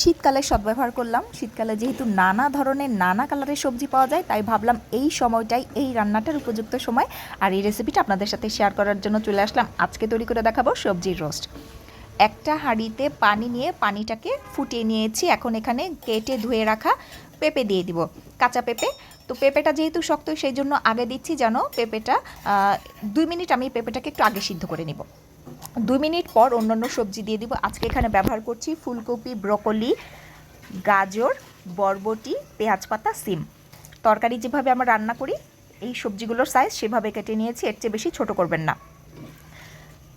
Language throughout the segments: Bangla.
শীতকালে সদ্ব্যবহার করলাম। শীতকালে যেহেতু নানা ধরনের, নানা কালারের সবজি পাওয়া যায়, তাই ভাবলাম এই সময়টাই, এই রান্নাটার উপযুক্ত সময় আর এই রেসিপিটা আপনাদের সাথে শেয়ার করার জন্য চলে আসলাম। আজকে তৈরি করে দেখাবো সবজির রোস্ট একটা হাঁড়িতে পানি নিয়ে পানিটাকে ফুটিয়ে নিয়েছি। এখন এখানে কেটে ধুয়ে রাখা পেঁপে দিয়ে দিব, কাঁচা পেঁপে। তো পেঁপেটা যেহেতু শক্ত, সেই জন্য আগে দিচ্ছি যেন পেঁপেটা দুই মিনিট আমি পেঁপেটাকে একটু আগে সিদ্ধ করে নিব। দুই মিনিট পর অন্যান্য সবজি দিয়ে দিব। আজকে এখানে ব্যবহার করছি ফুলকপি, ব্রকলি, গাজর, বরবটি, পেঁয়াজ পাতা, সিম। তরকারি যেভাবে আমরা রান্না করি, এই সবজিগুলোর সাইজ সেভাবে কেটে নিয়েছি, এর চেয়ে বেশি ছোট করবেন না।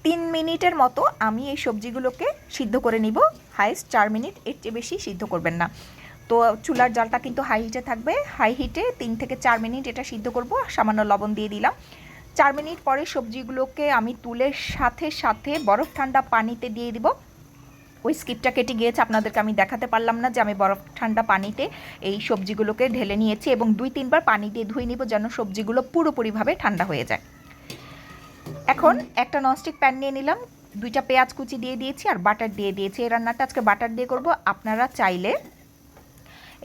তিন মিনিটের মতো আমি এই সবজিগুলোকে সিদ্ধ করে নিব। হাইস্ট চার মিনিট, এর চেয়ে বেশি সিদ্ধ করবেন না। তো চুলার জালটা কিন্তু হাই হিটে থাকবে। হাই হিটে তিন থেকে চার মিনিট এটা সিদ্ধ করব। সামান্য লবণ দিয়ে দিলাম। চার মিনিট পরে সবজিগুলোকে আমি তুলে সাথে সাথে বরফ ঠান্ডা পানিতে দিয়ে দিব। ওই স্কিপটা কেটে গিয়েছে, আপনাদেরকে আমি দেখাতে পারলাম না যে আমি বরফ ঠান্ডা পানিতে এই সবজিগুলোকে ঢেলে নিয়েছি এবং দুই তিনবার পানি দিয়ে ধুয়ে নিব যেন সবজিগুলো পুরোপুরিভাবে ঠান্ডা হয়ে যায়। এখন একটা ননস্টিক প্যান নিয়ে নিলাম, দুইটা পেঁয়াজ কুচি দিয়ে দিয়েছি আর বাটার দিয়ে দিয়েছি। এই রান্নাটা আজকে বাটার দিয়ে করব। আপনারা চাইলে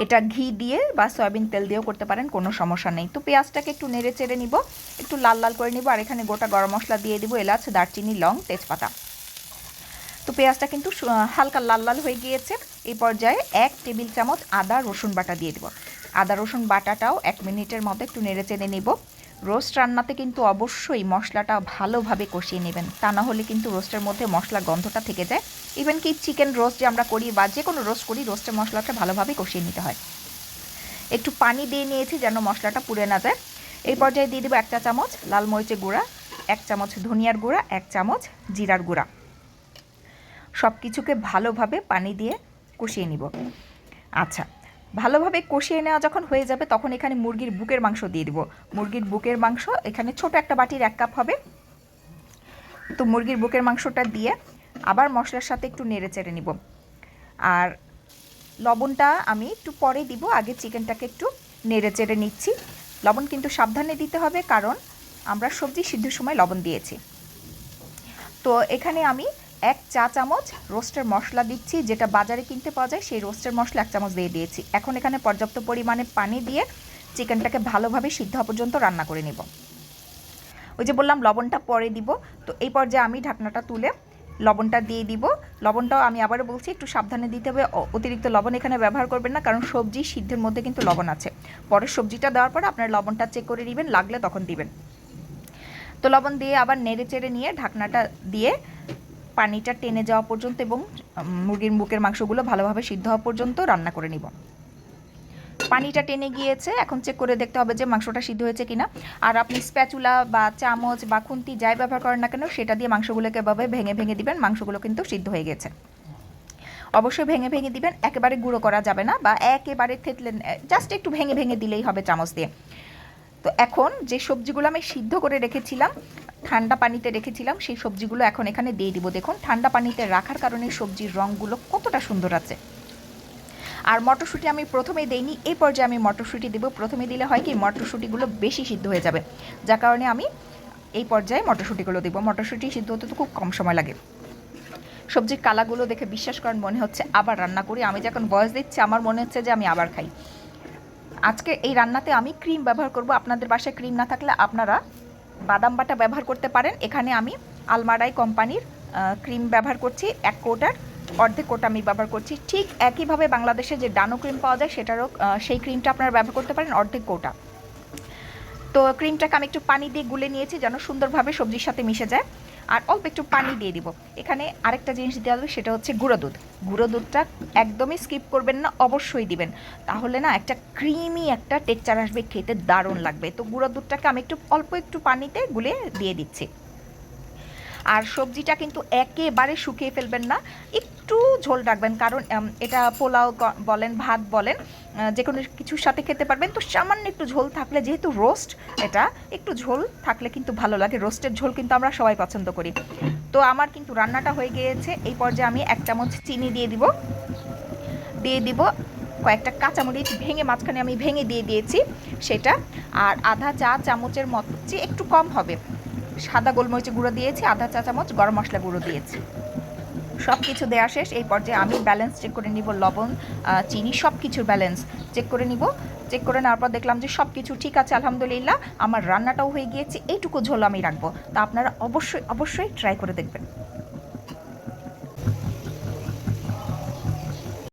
এটা ঘি দিয়ে বা সয়াবিন তেল দিয়েও করতে পারেন, কোনো সমস্যা নেই। তো পেঁয়াজটাকে একটু নেড়ে চেড়ে নিব, একটু লাল লাল করে নিব, আর এখানে গোটা গরম মশলা দিয়ে দিব এলাচ, দারচিনি, লং, তেজপাতা। তো পেঁয়াজটা কিন্তু হালকা লাল লাল হয়ে গিয়েছে। এই পর্যায়ে এক টেবিল চামচ আদা রসুন বাটা দিয়ে দিব। আদা রসুন বাটাটাও এক মিনিটের মতো একটু নেড়ে চেড়ে নেব। রোস্ট রান্নাতে কিন্তু অবশ্যই মশলাটা ভালোভাবে কষিয়ে নেবেন। তা না হলে কিন্তু রোস্টের মধ্যে মশলা গন্ধটা থেকে যায়। ইভেন কি চিকেন রোস্ট যে আমরা করি বা যে কোনো রোস্ট করি, রোস্টের মশলাটা ভালোভাবে কষিয়ে নিতে হয়। একটু পানি দিয়ে নিয়েছি যেন মশলাটা পুড়ে না যায়। এই পর্যায়ে দিয়ে দেবো এক চা চামচ লাল মরিচের গুঁড়া, এক চামচ ধনিয়ার গুঁড়া, এক চামচ জিরার গুঁড়া। সব কিছুকে ভালোভাবে পানি দিয়ে কষিয়ে নিব। আচ্ছা ভালোভাবে কষিয়ে নেওয়া যখন হয়ে যাবে, তখন এখানে মুরগির বুকের মাংস দিয়ে দিব। মুরগির বুকের মাংস, এখানে ছোট একটা বাটির এক কাপ হবে। তো মুরগির বুকের মাংসটা দিয়ে আবার মশলার সাথে একটু নেড়ে চেড়ে নিব। আর লবণটা আমি একটু পরে দিব, আগে চিকেনটাকে একটু নেড়ে চেড়ে নিচ্ছি। লবণ কিন্তু সাবধানে দিতে হবে, কারণ আমরা সবজি সিদ্ধর সময় লবণ দিয়েছি। তো এখানে আমি এক চা চামচ রোস্টের মশলা দিচ্ছি, যেটা বাজারে কিনতে পাওয়া যায়, সেই রোস্টের মশলা এক চামচ দিয়ে দিয়েছি। এখন এখানে পর্যাপ্ত পরিমাণে পানি দিয়ে চিকেনটাকে ভালোভাবে সিদ্ধ পর্যন্ত রান্না করে নিব। ওই যে বললাম, লবণটা পরে দিব। তো এই পর্যায়ে আমি ঢাকনাটা তুলে লবণটা দিয়ে দিব। লবণটাও আমি আবারও বলছি, একটু সাবধানে দিতে হবে। অতিরিক্ত লবণ এখানে ব্যবহার করবেন না, কারণ সবজি সিদ্ধের মধ্যে কিন্তু লবণ আছে। পরে সবজিটা দেওয়ার পরে আপনার লবণটা চেক করে নেবেন, লাগলে তখন দিবেন। তো লবণ দিয়ে আবার নেড়ে চেড়ে নিয়ে ঢাকনাটা দিয়ে পানিটা টেনে যাওয়া পর্যন্ত এবং মুরগির বুকের মাংসগুলো ভালোভাবে সিদ্ধ হওয়া পর্যন্ত রান্না করে নিব। পানিটা টেনে গিয়েছে, এখন চেক করে দেখতে হবে যে মাংসটা সিদ্ধ হয়েছে কিনা। আর আপনি স্প্যাচুলা বা চামচ বা খুন্তি যাই ব্যবহার করেন না কেন, সেটা দিয়ে মাংসগুলোকে এভাবে ভেঙে ভেঙে দিবেন, মাংসগুলো কিন্তু সিদ্ধ হয়ে গেছে। অবশ্যই ভেঙে ভেঙে দিবেন, একেবারে গুঁড়ো করা যাবে না বা একেবারে থেতলেন জাস্ট একটু ভেঙে ভেঙে দিলেই হবে চামচ দিয়ে। তো এখন যে সবজিগুলো আমি সিদ্ধ করে রেখেছিলাম, ঠান্ডা পানিতে রেখেছিলাম, সেই সবজিগুলো এখন এখানে দিয়ে দিব। দেখুন, ঠান্ডা পানিতে রাখার কারণে সবজির রঙগুলো কতটা সুন্দর আছে। আর মটরশুঁটি আমি প্রথমে দেইনি এই পর্যায়ে আমি মটরশুঁটি দেবো। প্রথমে দিলে হয় কি, মটরশুঁটিগুলো বেশি সিদ্ধ হয়ে যাবে। যার কারণে আমি এই পর্যায়ে মটরশুঁটিগুলো দেবো। মটরশুঁটি সিদ্ধ হতে তো খুব কম সময় লাগে। সবজির কালাগুলো দেখে বিশ্বাস করেন, মনে হচ্ছে আবার রান্না করি। আমি যখন বয়স দিচ্ছি, আমার মনে হচ্ছে যে আমি আবার খাই। আজকে এই রান্নাতে আমি ক্রিম ব্যবহার করব। আপনাদের বাসায় ক্রিম না থাকলে আপনারা বাদাম বাটা ব্যবহার করতে পারেন। এখানে আমি আলমারাই কোম্পানির ক্রিম ব্যবহার করছি। এক কোটার অর্ধেক কোটা আমি ব্যবহার করছি। ঠিক একইভাবে বাংলাদেশে যে ডানো ক্রিম পাওয়া যায়, সেটারও সেই ক্রিমটা আপনারা ব্যবহার করতে পারেন অর্ধেক কোটা। তো ক্রিমটাকে আমি একটু পানি দিয়ে গুলে নিয়েছি যেন সুন্দরভাবে সবজির সাথে মিশে যায়। আর অল্প একটু পানি দিয়ে দিব। এখানে আরেকটা জিনিস দেওয়া হবে সেটা হচ্ছে গুঁড়ো দুধ। গুঁড়ো দুধটা একদমই স্কিপ করবেন না, অবশ্যই দিবেন। তাহলে না একটা ক্রিমি একটা টেকচার আসবে, খেতে দারুণ লাগবে। তো গুঁড়ো দুধটাকে আমি একটু, অল্প একটু পানিতে গুলে দিয়ে দিচ্ছি। আর সবজিটা কিন্তু একেবারে শুকিয়ে ফেলবেন না, একটু ঝোল রাখবেন, কারণ এটা পোলাও বলেন, ভাত বলেন যে কোনো কিছুর সাথে খেতে পারবেন। তো সামান্য একটু ঝোল থাকলে, যেহেতু রোস্ট এটা একটু ঝোল থাকলে কিন্তু ভালো লাগে। রোস্টের ঝোল কিন্তু আমরা সবাই পছন্দ করি। তো আমার কিন্তু রান্নাটা হয়ে গিয়েছে। এই পর্যায়ে আমি এক চামচ চিনি দিয়ে দিব। দিয়ে দিব কয়েকটা কাঁচামরিচ ভেঙে মাঝখানে আমি ভেঙে দিয়ে দিয়েছি সেটা। আর আধা চা চামচের মতো একটু কম হবে। সাদা গোলমরিচের গুঁড়ো দিয়েছি, আধা চা চামচ গরম মশলা গুঁড়ো দিয়েছি। সব কিছু দেওয়া শেষ। এই পর্যায়ে আমি ব্যালেন্স চেক করে নিব লবণ চিনি সব কিছুর ব্যালেন্স চেক করে নিব। চেক করে নেওয়ার পর দেখলাম যে সব কিছু ঠিক আছে, আলহামদুলিল্লাহ। আমার রান্নাটাও হয়ে গিয়েছে, এইটুকু ঝোল আমি রাখব। তা আপনারা অবশ্যই অবশ্যই ট্রাই করে দেখবেন।